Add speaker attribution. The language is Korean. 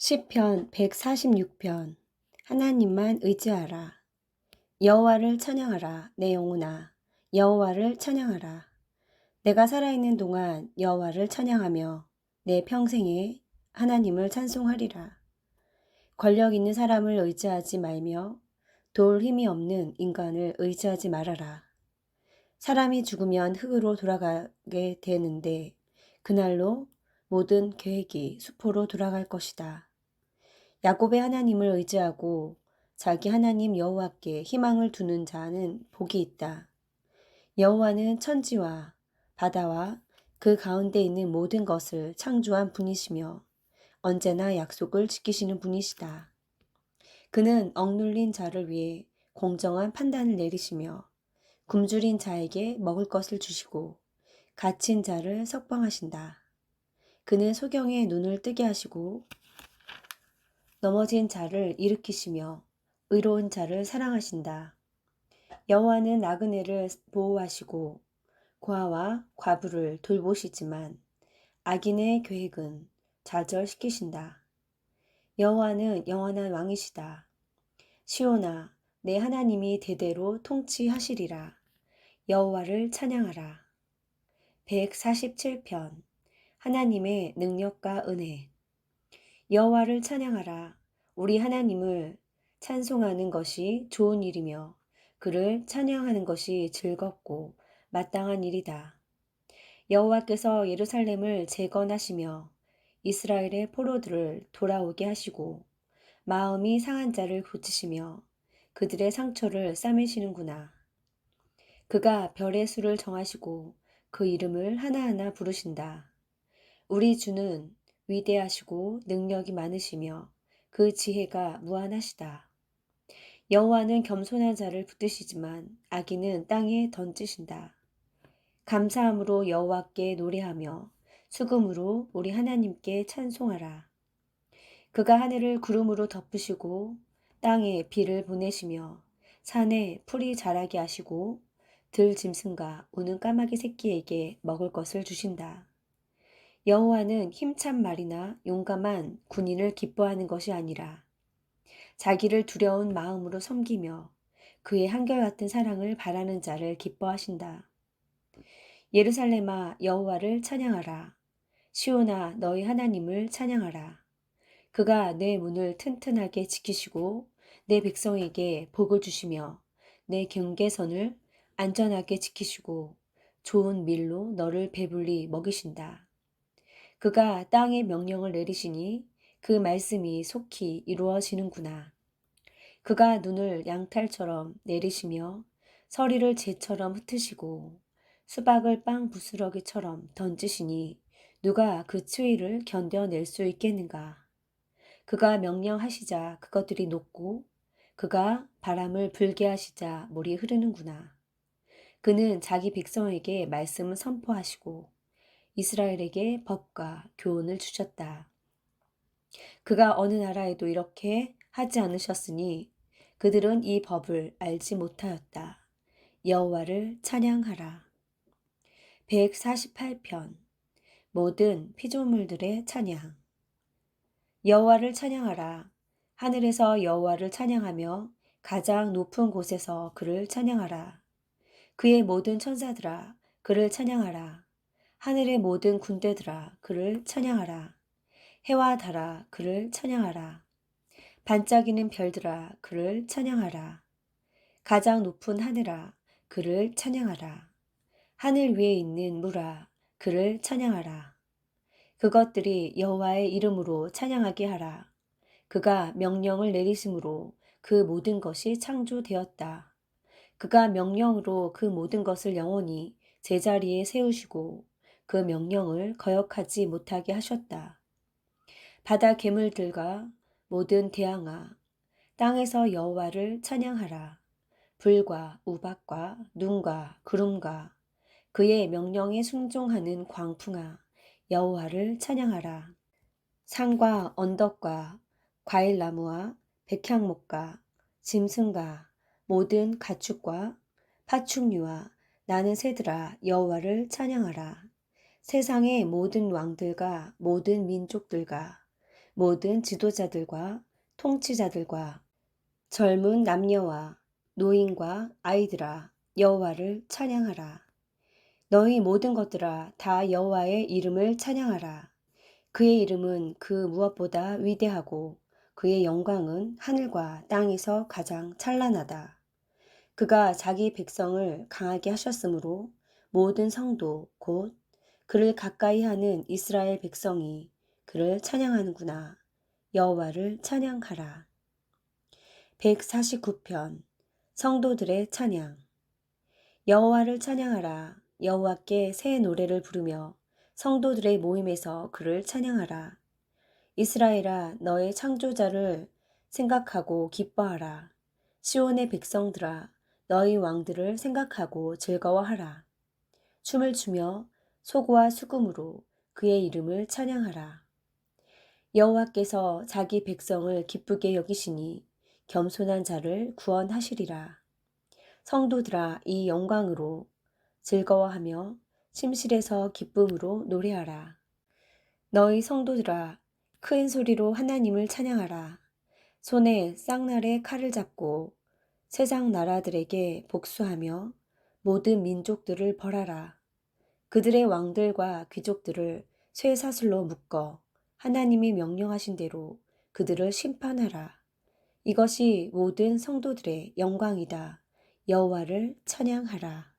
Speaker 1: 시편 146편. 하나님만 의지하라. 여호와를 찬양하라 내 영혼아. 여호와를 찬양하라. 내가 살아있는 동안 여호와를 찬양하며 내 평생에 하나님을 찬송하리라. 권력 있는 사람을 의지하지 말며 도울 힘이 없는 인간을 의지하지 말아라. 사람이 죽으면 흙으로 돌아가게 되는데 그날로 모든 계획이 수포로 돌아갈 것이다. 야곱의 하나님을 의지하고 자기 하나님 여호와께 희망을 두는 자는 복이 있다. 여호와는 천지와 바다와 그 가운데 있는 모든 것을 창조한 분이시며 언제나 약속을 지키시는 분이시다. 그는 억눌린 자를 위해 공정한 판단을 내리시며 굶주린 자에게 먹을 것을 주시고 갇힌 자를 석방하신다. 그는 소경의 눈을 뜨게 하시고 넘어진 자를 일으키시며 의로운 자를 사랑하신다. 여호와는 나그네를 보호하시고 고아와 과부를 돌보시지만 악인의 계획은 좌절시키신다. 여호와는 영원한 왕이시다. 시온아, 내 하나님이 대대로 통치하시리라. 여호와를 찬양하라. 147편 하나님의 능력과 은혜 여호와를 찬양하라 우리 하나님을 찬송하는 것이 좋은 일이며 그를 찬양하는 것이 즐겁고 마땅한 일이다. 여호와께서 예루살렘을 재건하시며 이스라엘의 포로들을 돌아오게 하시고 마음이 상한 자를 고치시며 그들의 상처를 싸매시는구나. 그가 별의 수를 정하시고 그 이름을 하나하나 부르신다. 우리 주는 위대하시고 능력이 많으시며 그 지혜가 무한하시다. 여호와는 겸손한 자를 붙드시지만 악인은 땅에 던지신다. 감사함으로 여호와께 노래하며 수금으로 우리 하나님께 찬송하라. 그가 하늘을 구름으로 덮으시고 땅에 비를 보내시며 산에 풀이 자라게 하시고 들 짐승과 우는 까마귀 새끼에게 먹을 것을 주신다. 여호와는 힘찬 말이나 용감한 군인을 기뻐하는 것이 아니라 자기를 두려운 마음으로 섬기며 그의 한결같은 사랑을 바라는 자를 기뻐하신다. 예루살렘아 여호와를 찬양하라. 시온아 너희 하나님을 찬양하라. 그가 내 문을 튼튼하게 지키시고 내 백성에게 복을 주시며 내 경계선을 안전하게 지키시고 좋은 밀로 너를 배불리 먹이신다. 그가 땅에 명령을 내리시니 그 말씀이 속히 이루어지는구나. 그가 눈을 양탈처럼 내리시며 서리를 재처럼 흩으시고 수박을 빵 부스러기처럼 던지시니 누가 그 추위를 견뎌낼 수 있겠는가? 그가 명령하시자 그것들이 녹고 그가 바람을 불게 하시자 물이 흐르는구나. 그는 자기 백성에게 말씀을 선포하시고 이스라엘에게 법과 교훈을 주셨다. 그가 어느 나라에도 이렇게 하지 않으셨으니 그들은 이 법을 알지 못하였다. 여호와를 찬양하라. 148편 모든 피조물들의 찬양 여호와를 찬양하라. 하늘에서 여호와를 찬양하며 가장 높은 곳에서 그를 찬양하라. 그의 모든 천사들아 그를 찬양하라. 하늘의 모든 군대들아 그를 찬양하라. 해와 달아 그를 찬양하라. 반짝이는 별들아 그를 찬양하라. 가장 높은 하늘아 그를 찬양하라. 하늘 위에 있는 물아 그를 찬양하라. 그것들이 여호와의 이름으로 찬양하게 하라. 그가 명령을 내리심으로 그 모든 것이 창조되었다. 그가 명령으로 그 모든 것을 영원히 제자리에 세우시고 그 명령을 거역하지 못하게 하셨다. 바다 괴물들과 모든 대항아 땅에서 여호와를 찬양하라. 불과 우박과 눈과 구름과 그의 명령에 순종하는 광풍아 여호와를 찬양하라. 산과 언덕과 과일나무와 백향목과 짐승과 모든 가축과 파충류와 나는 새들아 여호와를 찬양하라. 세상의 모든 왕들과 모든 민족들과 모든 지도자들과 통치자들과 젊은 남녀와 노인과 아이들아 여호와를 찬양하라. 너희 모든 것들아 다 여호와의 이름을 찬양하라. 그의 이름은 그 무엇보다 위대하고 그의 영광은 하늘과 땅에서 가장 찬란하다. 그가 자기 백성을 강하게 하셨으므로 모든 성도 곧 그를 가까이 하는 이스라엘 백성이 그를 찬양하는구나. 여호와를 찬양하라. 149편 성도들의 찬양 여호와를 찬양하라. 여호와께 새 노래를 부르며 성도들의 모임에서 그를 찬양하라. 이스라엘아 너의 창조자를 생각하고 기뻐하라. 시온의 백성들아 너희 왕들을 생각하고 즐거워하라. 춤을 추며 소고와 수금으로 그의 이름을 찬양하라. 여호와께서 자기 백성을 기쁘게 여기시니 겸손한 자를 구원하시리라. 성도들아 이 영광으로 즐거워하며 침실에서 기쁨으로 노래하라. 너희 성도들아 큰 소리로 하나님을 찬양하라. 손에 쌍날의 칼을 잡고 세상 나라들에게 복수하며 모든 민족들을 벌하라. 그들의 왕들과 귀족들을 쇠사슬로 묶어 하나님이 명령하신 대로 그들을 심판하라. 이것이 모든 성도들의 영광이다. 여호와를 찬양하라.